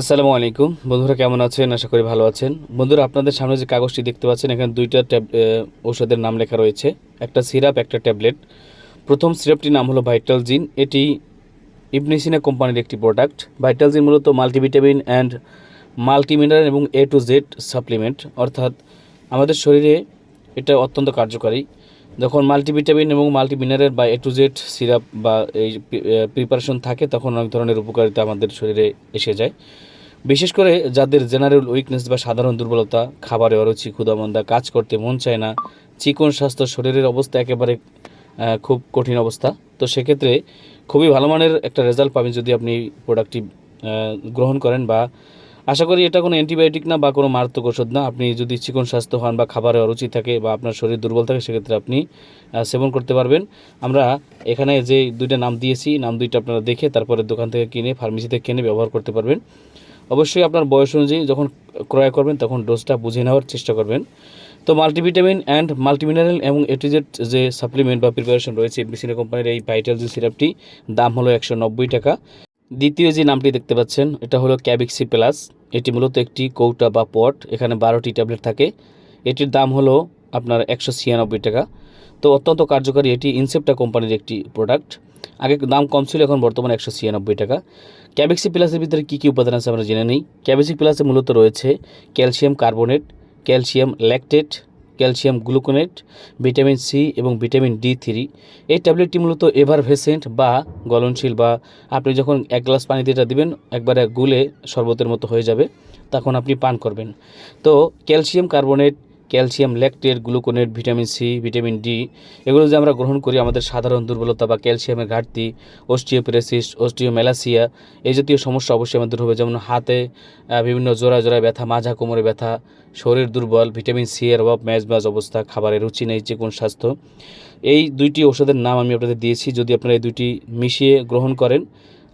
আসসালামু আলাইকুম। বন্ধুরা কেমন আছেন? আশা করি ভালো আছেন। বন্ধুরা, আপনাদের সামনে যে কাগজটি দেখতে পাচ্ছেন, এখানে দুইটা ট্যাব ঔষধের নাম লেখা রয়েছে। একটা সিরাপ, একটা ট্যাবলেট। প্রথম সিরাপটির নাম হলো ভাইটাল জিন এটি ইবনিসিনা কোম্পানির একটি প্রোডাক্ট। ভাইটাল জিন মূলত মাল্টিভিটামিন অ্যান্ড মাল্টিমিনারেল এবং এ টু জেড সাপ্লিমেন্ট। অর্থাৎ আমাদের শরীরে এটা অত্যন্ত কার্যকারী। যখন মাল্টিভিটামিন এবং মাল্টিমিনারেল বা এ টু জেড সিরাপ বা এই প্রিপারেশন থাকে, তখন অনেক ধরনের উপকারিতা আমাদের শরীরে এসে যায়। বিশেষ করে যাদের জেনারেল উইকনেস বা সাধারণ দুর্বলতা, খাবারে অরুচি ক্ষুদামন্দা কাজ করতে মন চায় না, চিকন স্বাস্থ্য, শরীরের অবস্থা একেবারে খুব কঠিন অবস্থা। তো সেক্ষেত্রে খুবই ভালো মানের একটা রেজাল্ট পাবেন যদি আপনি প্রোডাক্টটি গ্রহণ করেন বা আশা করি এটা কোনো অ্যান্টিবায়োটিক না বা কোনো মারাত্মক ওষুধ না। আপনি যদি চিকন স্বাস্থ্য হন বা খাবারে অরুচি থাকে বা আপনার শরীর দুর্বল থাকে, সেক্ষেত্রে আপনি সেবন করতে পারবেন। আমরা এখানে যে দুইটা নাম দিয়েছি, নাম দুইটা আপনারা দেখে তারপরে দোকান থেকে কিনে ফার্মেসিতে কিনে ব্যবহার করতে পারবেন। অবশ্যই আপনার বয়স অনুযায়ী যখন ক্রয় করবেন, তখন ডোজটা বুঝে নেওয়ার চেষ্টা করবেন। তো মাল্টিভিটামিন অ্যান্ড মাল্টিমিনারেল এবং এটিজেড যে সাপ্লিমেন্ট বা প্রিপারেশন রয়েছে বিসিনা কোম্পানির এই ভাইটাল যে সিরাপটি দাম হলো একশো নব্বই টাকা। দ্বিতীয় যে নামটি দেখতে পাচ্ছেন, এটা হলো ক্যাবিক্সি প্লাস এটি মূলত একটি কৌটা বা পট, এখানে বারোটি ট্যাবলেট থাকে। এটির দাম হলো আপনার একশো ছিয়ানব্বই টাকা। তো অত্যন্ত কার্যকারী, এটি ইনসেপ্টা কোম্পানির একটি প্রোডাক্ট আগে দাম কম ছিল, এখন বর্তমানে একশো ছিয়ানব্বই টাকা। ক্যাবেক্সি প্লাসের ভিতরে কী কী উপাদান আছে আমরা জেনে নিই। ক্যাবেক্সি প্লাসে মূলত রয়েছে calcium carbonate, calcium lactate, calcium gluconate, vitamin C এবং ভিটামিন ডি থ্রি। এই ট্যাবলেটটি মূলত এভারভেসেন্ট বা গলনশীল বা আপনি যখন এক গ্লাস পানিতে এটা দিবেন, একবারে গুলে শরবতের মতো হয়ে যাবে, তখন আপনি পান করবেন। তো calcium carbonate calcium, lactate, gluconate, vitamin C, vitamin D, এগুলো যদি আমরা গ্রহণ করি আমাদের সাধারণ দুর্বলতা বা ক্যালসিয়ামের ঘাটতি, অস্টিওপেরেসিস, অস্টিওমেলাসিয়া, এই জাতীয় সমস্যা অবশ্যই আমাদের দূর হবে যেমন হাতে বিভিন্ন জোড়া জোড়া ব্যথা মাজা কোমরে ব্যথা, শরীর দুর্বল, ভিটামিন সি এর অভাব ম্যাজ ম্যাজ অবস্থা, খাবারের রুচি নেই চিকন স্বাস্থ্য। এই দুইটি ওষুধের নাম আমি আপনাদের দিয়েছি, যদি আপনারা এই দুইটি মিশিয়ে গ্রহণ করেন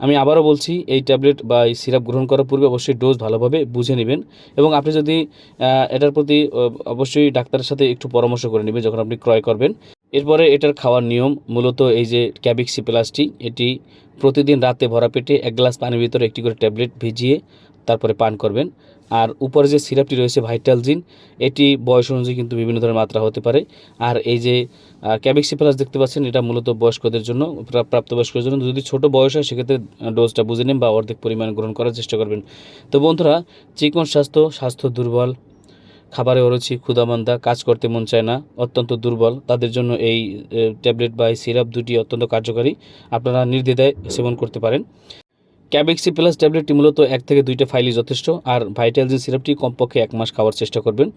আমি আবারও বলছি, এই ট্যাবলেট বা এই সিরাপ গ্রহণ করার পূর্বে অবশ্যই ডোজ ভালোভাবে বুঝে নেবেন এবং আপনি যদি এটার প্রতি অবশ্যই ডাক্তারের সাথে একটু পরামর্শ করে নেবেন যখন আপনি ক্রয় করবেন। এরপরে এটার খাওয়ার নিয়ম মূলত এই যে ক্যাবিক্সি প্লাসটি এটি প্রতিদিন রাতে ভরা পেটে এক গ্লাস পানির ভিতরে একটি করে ট্যাবলেট ভিজিয়ে তারপরে পান করবেন। আর উপরে যে সিরাপটি রয়েছে ভাইটাল জিন এটি বয়স অনুযায়ী কিন্তু বিভিন্ন ধরনের মাত্রা হতে পারে। আর এই যে ক্যাবিক্সি প্লাস দেখতে পাচ্ছেন, এটা মূলত বয়স্কদের জন্য, প্রা- প্রাপ্তবয়স্কদের জন্য। যদি ছোট বয়স হয়, সেক্ষেত্রে ডোজটা বুঝে নেন বা অর্ধেক পরিমাণ গ্রহণ করার চেষ্টা করবেন। তো বন্ধুরা, চিকন স্বাস্থ্য স্বাস্থ্য দুর্বল খাবারে অরুচি ক্ষুদামন্দা, কাজ করতে মন চায় না, অত্যন্ত দুর্বল। তাদের জন্য এই ট্যাবলেট বা এই সিরাপ দুটি অত্যন্ত কার্যকারী। আপনারা নির্দ্বিধায় সেবন করতে পারেন। ক্যাবেক্সি প্লাস ট্যাবলেটটি মূলত এক থেকে দুইটা ফাইলই যথেষ্ট, আর ভাইটালজিন সিরাপটি কমপক্ষে এক মাস খাওয়ার চেষ্টা করবেন।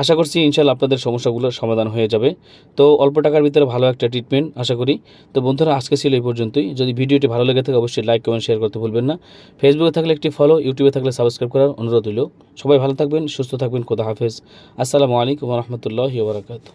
আশা করছি ইনশাল্লাহ আপনাদের সমস্যাগুলোর সমাধান হয়ে যাবে। তো অল্প টাকার ভিতরে ভালো একটা ট্রিটমেন্ট আশা করি। তো বন্ধুরা, আজকে ছিল এই পর্যন্তই। যদি ভিডিওটি ভালো লেগে থাকে, অবশ্যই লাইক কমেন্ট শেয়ার করতে ভুলবেন না। ফেসবুকে থাকলে একটি ফলো ইউটিউবে থাকলে সাবস্ক্রাইব করার অনুরোধ হইল সবাই ভালো থাকবেন, সুস্থ থাকবেন, খোদা হাফেজ। আসসালামু আলাইকুম রহমতুল্লাহ বারাকাতু